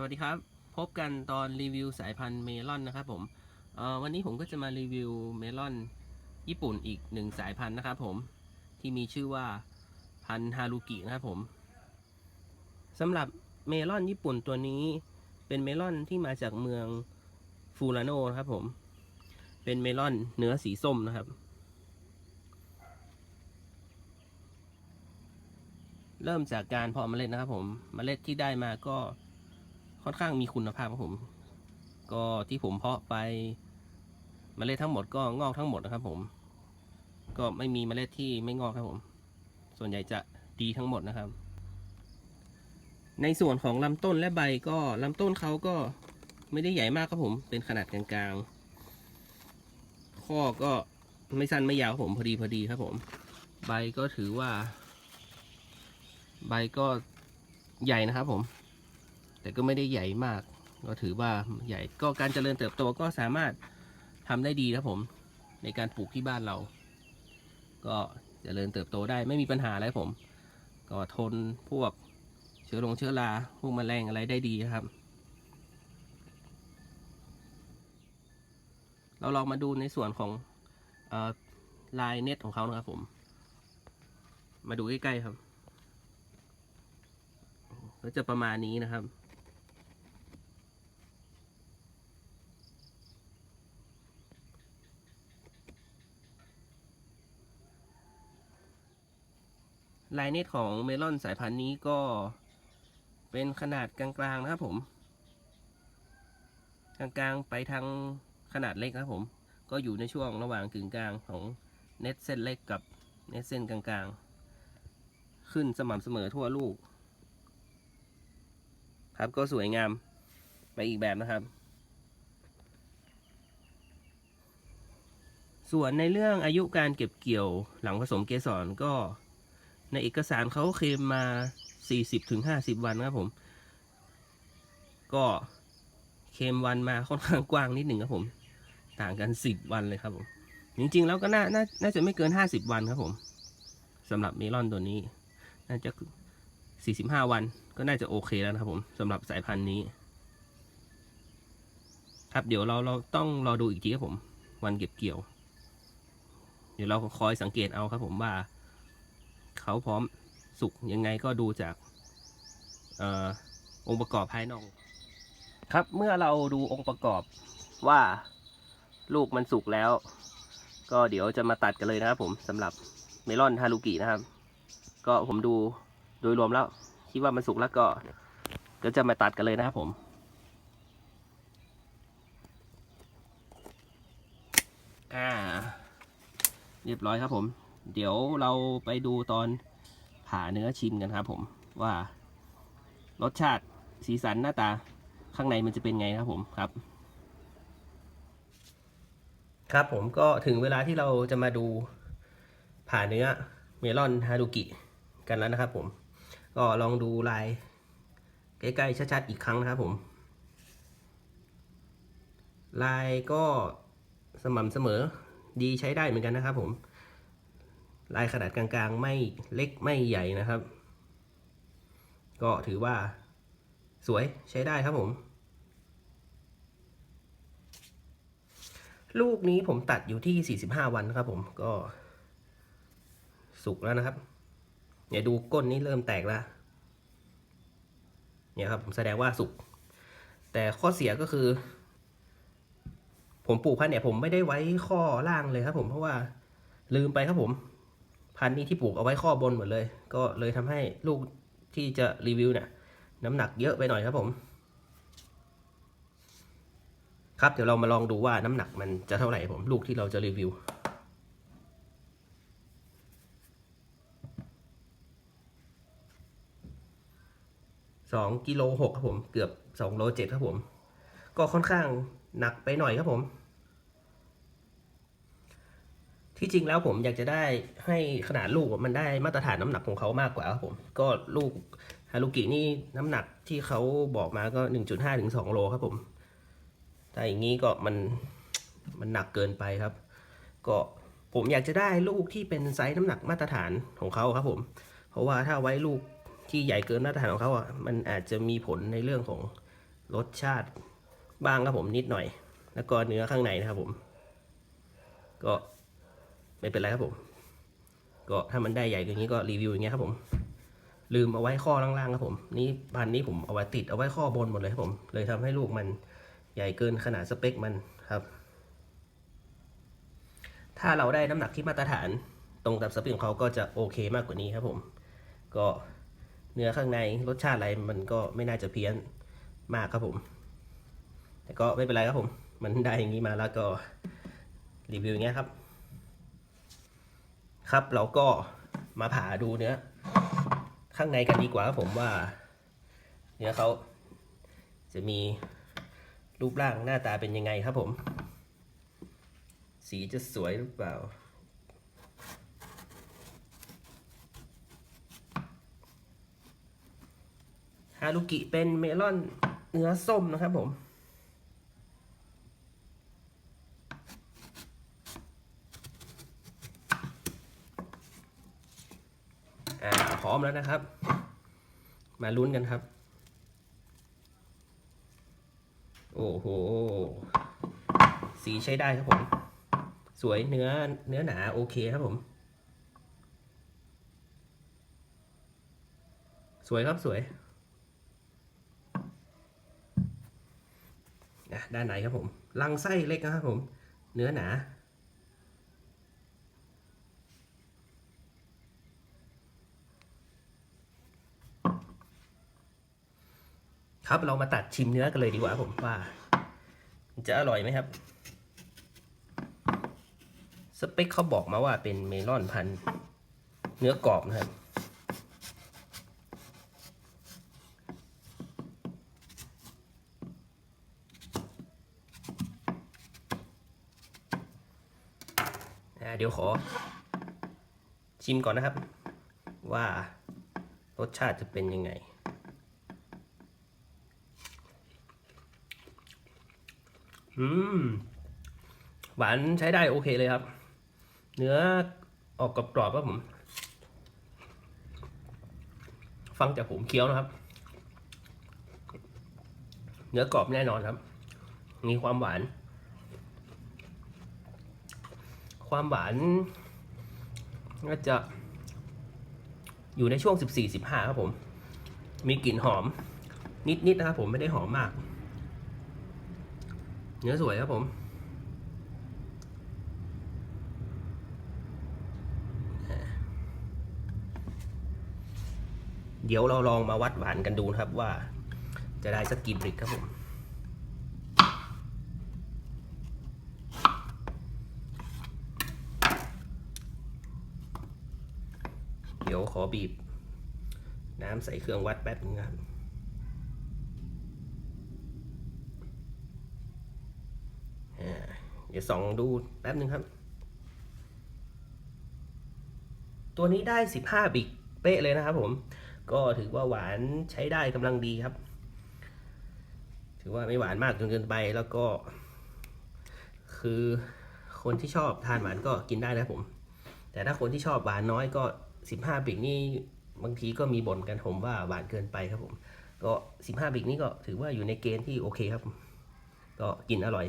สวัสดีครับ พบกันตอนรีวิวสายพันธุ์เมลอนนะครับผมวันนี้ผมก็จะมารีวิวเมลอนญี่ปุ่นอีกหนึ่งสายพันธุ์นะครับผมที่มีชื่อว่าพันธุ์ฮารุกินะครับผมสำหรับเมลอนญี่ปุ่นตัวนี้เป็นเมลอนที่มาจากเมืองฟูรานโนนะครับผมเป็นเมลอนเนื้อสีส้มนะครับ เริ่มจากการเพาะเมล็ดนะครับผมเมล็ดที่ได้มาก็ ค่อนข้างมีคุณภาพครับผม ก็ที่ผมเพาะไปเมล็ดทั้งหมดก็งอกทั้งหมดนะครับ ผม ก็ไม่มีเมล็ดที่ไม่งอกครับผม ส่วนใหญ่จะดีทั้งหมดนะครับ ในส่วนของลำต้นและใบก็ลำต้นเขาก็ไม่ได้ใหญ่มากครับผม เป็นขนาดกลางๆ ข้อก็ไม่สั้นไม่ยาวครับผมพอดีพอดีครับผม ใบก็ถือว่า ใบก็ใหญ่นะครับผม แต่ก็ไม่ได้ใหญ่มาก ก็ถือว่าใหญ่ก็การเจริญเติบโตก็สามารถทำได้ดีนะครับผม ในการปลูกที่บ้านเรา ก็เจริญเติบโตได้ไม่มีปัญหาอะไรผม ก็ทนพวกเชื้อลงเชื้อราพวกแมลงอะไรได้ดีครับ เราลองมาดูในส่วนของอลายเน็ตของเขานะครับผม มาดูใกล้ๆครับก็จะประมาณนี้นะครับ ลายเนตของเมลอนสายพันธุ์นี้ก็เป็นขนาดกลางๆนะครับผม กลางๆไปทางขนาดเล็กนะครับผม ก็อยู่ในช่วงระหว่างกึ่งกลางของเน็ตเส้นเล็กกับเน็ตเส้นกลางๆ ขึ้นสม่ำเสมอทั่วลูก ครับก็สวยงามไปอีกแบบนะครับ ส่วนในเรื่องอายุการเก็บเกี่ยวหลังผสมเกสรก็ ในเอกสารเขาเคลมมา 40-50 วันนะครับผม ก็เคลมวันมาค่อนข้างกว้างนิดหนึ่งครับผม ต่างกัน 10 วันเลยครับผม จริงๆ แล้วก็น่านาน่าจะไม่เกิน 50 วันครับผมสำหรับเมลอนตัวนี้ น่าจะ 45 วันก็น่าจะโอเคแล้วนะครับผมสำหรับสายพันธุ์นี้ ครับเดี๋ยวเราเราต้องรอดูอีกทีครับผม วันเก็บเกี่ยว เดี๋ยวเราคอยสังเกตเอาครับผมว่า เขาพร้อมสุกยังไงก็ดูจากออองค์ประกอบภายนอก ครับเมื่อเราดูองค์ประกอบว่าลูกมันสุกแล้ว ก็เดี๋ยวจะมาตัดกันเลยนะครับผมสำหรับเมลอนฮารุกินะครับ ก็ผมดูโดยรวมแล้ว คิดว่ามันสุกแล้วก็ก็จะมาตัดกันเลยนะครับผมอ่าเรียบร้อยครับผม เดี๋ยวเราไปดูตอนผ่าเนื้อชิมกันครับผมว่ารสชาติสีสันหน้าตาข้างในมันจะเป็นไงครับผมครับ ครับผมก็ถึงเวลาที่เราจะมาดูผ่าเนื้อเมลอนฮารุกิกันแล้วนะครับผม ก็ลองดูลายใกล้ๆชัดๆอีกครั้งนะครับผม ลายก็สม่ำเสมอดีใช้ได้เหมือนกันนะครับผม ลายขนาดกลางๆ ไม่เล็กไม่ใหญ่นะครับ ก็ถือว่าสวยใช้ได้ครับผม ลูกนี้ผมตัดอยู่ที่ 45 วันครับผมก็ สุกแล้วนะครับ เนี่ยดูก้นนี้เริ่มแตกแล้ว เนี่ยครับผมแสดงว่าสุก แต่ข้อเสียก็คือ ผมปลูกพันธุ์เนี่ยผมไม่ได้ไว้ข้อล่างเลยครับผมเพราะว่าลืมไปครับผม พันธุ์นี้ที่ปลูกเอาไว้ข้อบนหมดเลย ก็เลยทำให้ลูกที่จะรีวิวเนี่ยน้ำหนักเยอะไปหน่อยครับผม ครับเดี๋ยวเรามาลองดูว่าน้ำหนักมันจะเท่าไหร่ผมลูกที่เราจะรีวิวสองกิโลหกครับผม เกือบสองโลเจ็ดครับผม ก็ค่อนข้างหนักไปหน่อยครับผม ที่จริงแล้วผมอยากจะได้ให้ขนาดลูกมันได้มาตรฐานน้ำหนักของเขามากกว่าครับผม ก็ลูกฮารุกินี่น้ำหนักที่เขาบอกมาก็ 1.5ถึง2โลครับผมถ้าอย่างนี้ก็มันมันหนักเกินไปครับ ก็ผมอยากจะได้ลูกที่เป็นไซส์น้ำหนักมาตรฐานของเขาครับผม เพราะว่าถ้าไว้ลูกที่ใหญ่เกินมาตรฐานของเขาอะ มันอาจจะมีผลในเรื่องของรสชาติบ้างครับผมนิดหน่อย แล้วก็เนื้อข้างในนะครับผม ก็ ไม่เป็นไรครับผม ก็ถ้ามันได้ใหญ่กว่านี้ก็รีวิวอย่างเงี้ยครับผม ลืมเอาไว้ข้อล่างๆครับผม นี่พันนี้ผมเอาไว้ติดเอาไว้ข้อบนหมดเลยครับผม เลยทำให้ลูกมันใหญ่เกินขนาดสเปคมันครับ ถ้าเราได้น้ำหนักที่มาตรฐานตรงกับสเปคของเขาก็จะโอเคมากกว่านี้ครับผม ก็เนื้อข้างในรสชาติอะไรมันก็ไม่น่าจะเพี้ยนมากครับผม แต่ก็ไม่เป็นไรครับผม มันได้อย่างนี้มาแล้วก็รีวิวอย่างเงี้ยครับ ครับเราก็มาผ่าดูเนื้อ ข้างในกันดีกว่าผมว่า เนื้อเขาจะมีรูปร่างหน้าตาเป็นยังไงครับผม สีจะสวยหรือเปล่า ฮารุกิเป็นเมลอนเนื้อส้มนะครับผม อ่าพร้อ มแล้วนะครับ มาลุ้นกันครับ โอ้โห สีใช้ได้ครับผม สวยเนื้อเนื้อหนาโอเคครับผม สวยครับสวยด้านในครับผมรังไส้เล็กนะครับผม เนื้อหนา ครับเรามาตัดชิมเนื้อกันเลยดีกว่าผมว่า จะอร่อยไหมครับ สเปคเขาบอกมาว่าเป็นเมลอนพันธุ์เนื้อกรอบนะครับอ่าเดี๋ยวขอ ชิมก่อนนะครับ ว่ารสชาติจะเป็นยังไง อืม หวานใช้ได้โอเคเลยครับ เนื้อออกกรอบๆครับผม ฟังจากผมเคี้ยวนะครับ เนื้อกรอบแน่นอนครับ มีความหวาน ความหวานก็จะอยู่ในช่วง 14-15 ครับผม มีกลิ่นหอม นิดๆนะครับผมไม่ได้หอมมาก เนื้อสวยครับผม เดี๋ยวเราลองมาวัดหวานกันดูนะครับว่า จะได้สักกี่บริกครับผมเดี๋ยวขอบีบ น้ำใส่เครื่องวัดแป๊บนึงครับ อ่า เดี๋ยวส่องดูแป๊บนึงครับ ตัวนี้ได้ 15 บิกเป๊ะเลยนะครับผม ก็ถือว่าหวานใช้ได้กำลังดีครับ ถือว่าไม่หวานมากจนเกินไปแล้วก็ คือคนที่ชอบทานหวานก็กินได้นะผม แต่ถ้าคนที่ชอบหวานน้อยก็ 15 บิกนี่บางทีก็มีบ่นกันผมว่าหวานเกินไปครับผม ก็ 15 บิกนี่ก็ถือว่าอยู่ในเกณฑ์ที่โอเคครับ ก็กินอร่อย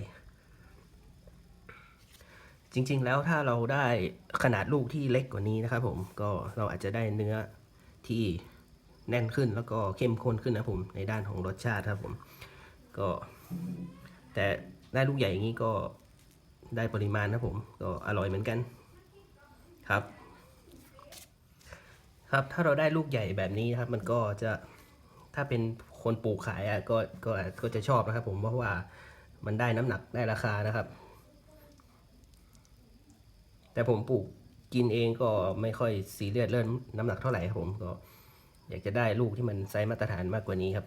จริง ๆ แล้วถ้าเราได้ขนาดลูกที่เล็กกว่านี้นะครับผมก็เราอาจจะได้เนื้อที่แน่นขึ้นแล้วก็เข้มข้นขึ้นนะผมในด้านของรสชาติครับผมก็ แต่ได้ลูกใหญ่อย่างนี้ก็ได้ปริมาณนะผมก็อร่อยเหมือนกันครับ ครับถ้าเราได้ลูกใหญ่แบบนี้นะครับ มันก็จะถ้าเป็นคนปลูกขายอะก็ก็ก็จะชอบนะครับผมเพราะว่ามันได้น้ำหนักได้ราคานะครับ แต่ผมปลูกกินเองก็ไม่ค่อยซีเรียสเรื่องน้ำหนักเท่าไหร่ครับผมก็อยากจะได้ลูกที่มันไซส์มาตรฐานมากกว่านี้ครับ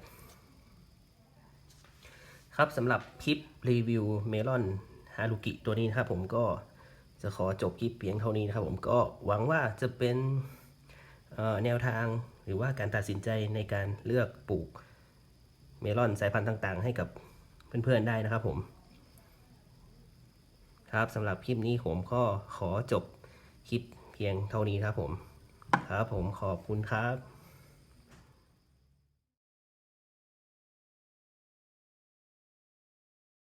ครับสำหรับคลิปรีวิวเมลอนฮารุกิตัวนี้นะครับผมก็จะขอจบคลิปเพียงเท่านี้นะครับผมก็หวังว่าจะเป็นแนวทางหรือว่าการตัดสินใจในการเลือกปลูกเมลอนสายพันธุ์ต่างๆ ให้กับเพื่อนๆได้นะครับผม ครับสำหรับคลิปนี้ผมก็ขอจบคลิปเพียงเท่านี้ครับผม ครับผมขอบคุณครับ